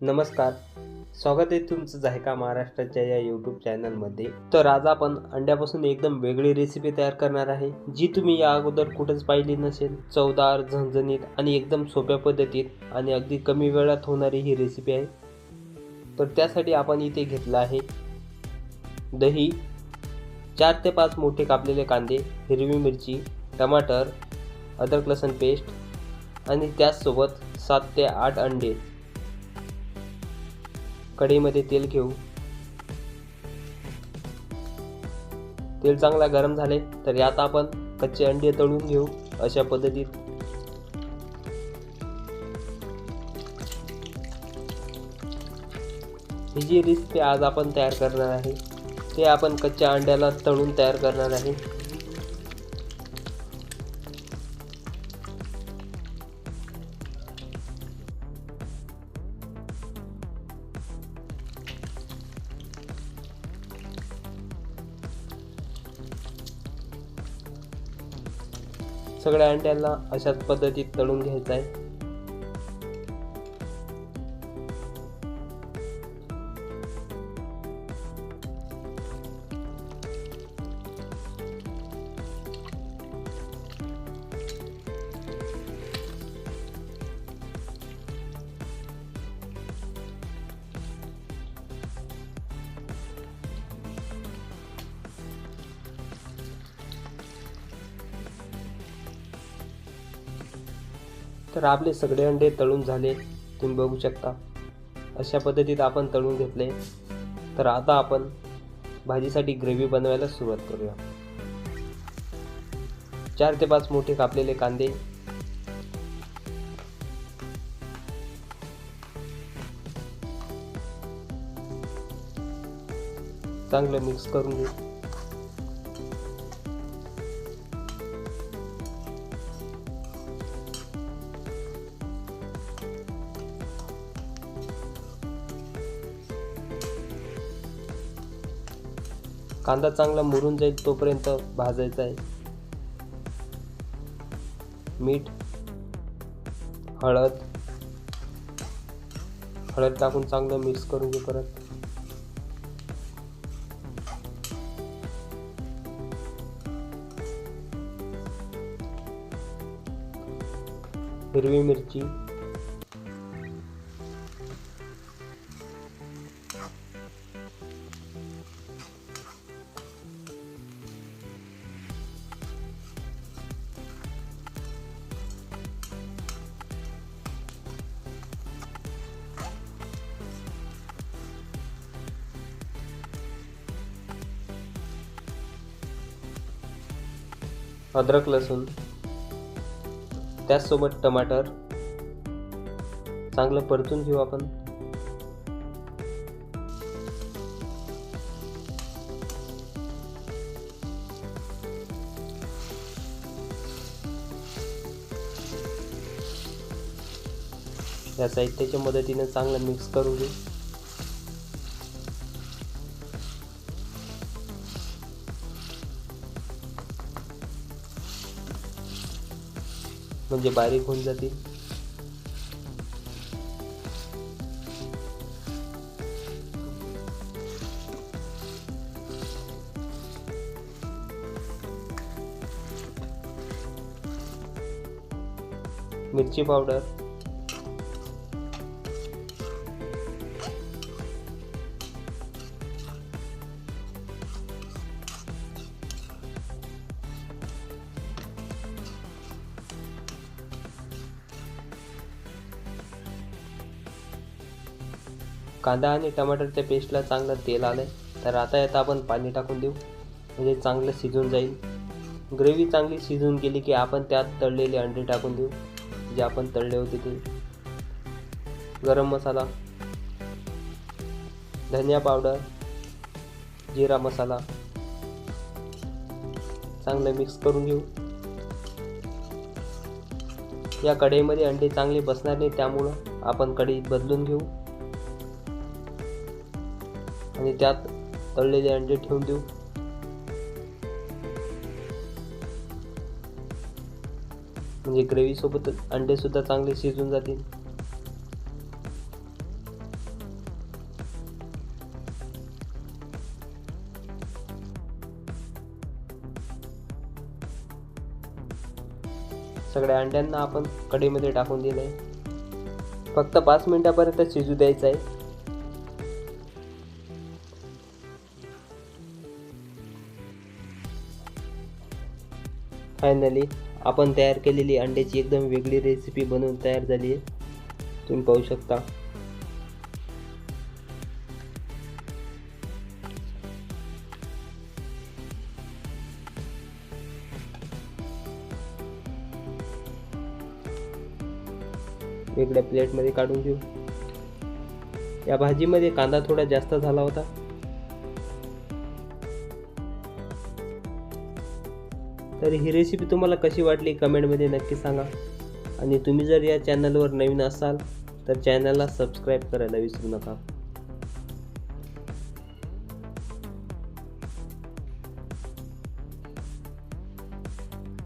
नमस्कार. स्वागत आहे तुमचं जायका महाराष्ट्राच्या या यूट्यूब चॅनलमध्ये तर आज आपण अंड्यापासून एकदम वेगळी रेसिपी तयार करणार आहे जी तुम्ही या अगोदर कुठंच पाहिली नसेल. चवदार झणझणीत आणि एकदम सोप्या पद्धतीत आणि अगदी कमी वेळात होणारी ही रेसिपी आहे. तर त्यासाठी आपण इथे घेतलं आहे दही चार ते पाच मोठे कापलेले कांदे हिरवी मिरची टमाटर अद्रक लसण पेस्ट आणि त्याचसोबत सात ते आठ अंडे. कढईमध्ये तेल घेऊ. तेल चांगला गरम झाले तर यात आपण कच्चे अंडे तळून घेऊ अशा पद्धतीत. ही जी रेसिपी आज आपण तयार करणार आहे ते आपण कच्च्या अंड्याला तळून तयार करणार आहे. सगळ्या अंड्यांना अशाच पद्धतीत तळून घ्यायचं आहे. तर आपले सगळे अंडे तळून झाले. तुम्ही बघू शकता. अशा पद्धतीत आपण तळून घेतले. तर आता आपण भाजीसाठी ग्रेव्ही बनवायला सुरुवात करूया. चार ते पाच मोठे कापलेले कांदे. चांगलं मिक्स करून घेऊ. कांदा चांगला मुरून जाईल तोपर्यंत भाजायचा आहे. मीठ हळद हळद टाकून चांगलं मिक्स करून घे परत. हिरवी मिरची अद्रक लसूण त्याचसोबत टमाटर. चांगलं परतून घेऊ आपण. या साहित्याच्या मदतीने चांगलं मिक्स करून घेऊ. म्हणजे बारीक होऊन जातील. मिरची पावडर. कांदा आणि टमाटरच्या पेस्टला चांगलं तेल आलं आहे तर आता यात आपण पाणी टाकून देऊ. म्हणजे चांगलं शिजून जाईल. ग्रेव्ही चांगली शिजून गेली की आपण त्यात तळलेले अंडे टाकून देऊ जे आपण तळले होते ते. गरम मसाला धनिया पावडर जिरा मसाला. चांगलं मिक्स करून घेऊ. या कढईमध्ये अंडे चांगले बसणार नाही त्यामुळं आपण कढई बदलून घेऊ. आणि त्यात तळलेले अंडे ठेवून देऊ. म्हणजे ग्रेव्हीसोबत अंडे सुद्धा चांगले शिजून जातील. सगळ्या अंड्यांना आपण कढईमध्ये टाकून दिले फक्त पाच मिनिटापर्यंत शिजू द्यायचं आहे. फायनली आपण तयार केलेली अंड्याची एकदम वेगळी रेसिपी बनवून तयार झाली आहे. तुम्ही पाहू शकता. वेगळ्या प्लेटमध्ये काढून घेऊ. या भाजीमध्ये कांदा थोडा जास्त झाला होता. तर ही रेसिपी तुम्हाला कशी वाटली कमेंटमध्ये नक्की सांगा. आणि तुम्ही जर या चॅनलवर नवीन असाल तर चॅनलला सबस्क्राईब करायला विसरू नका.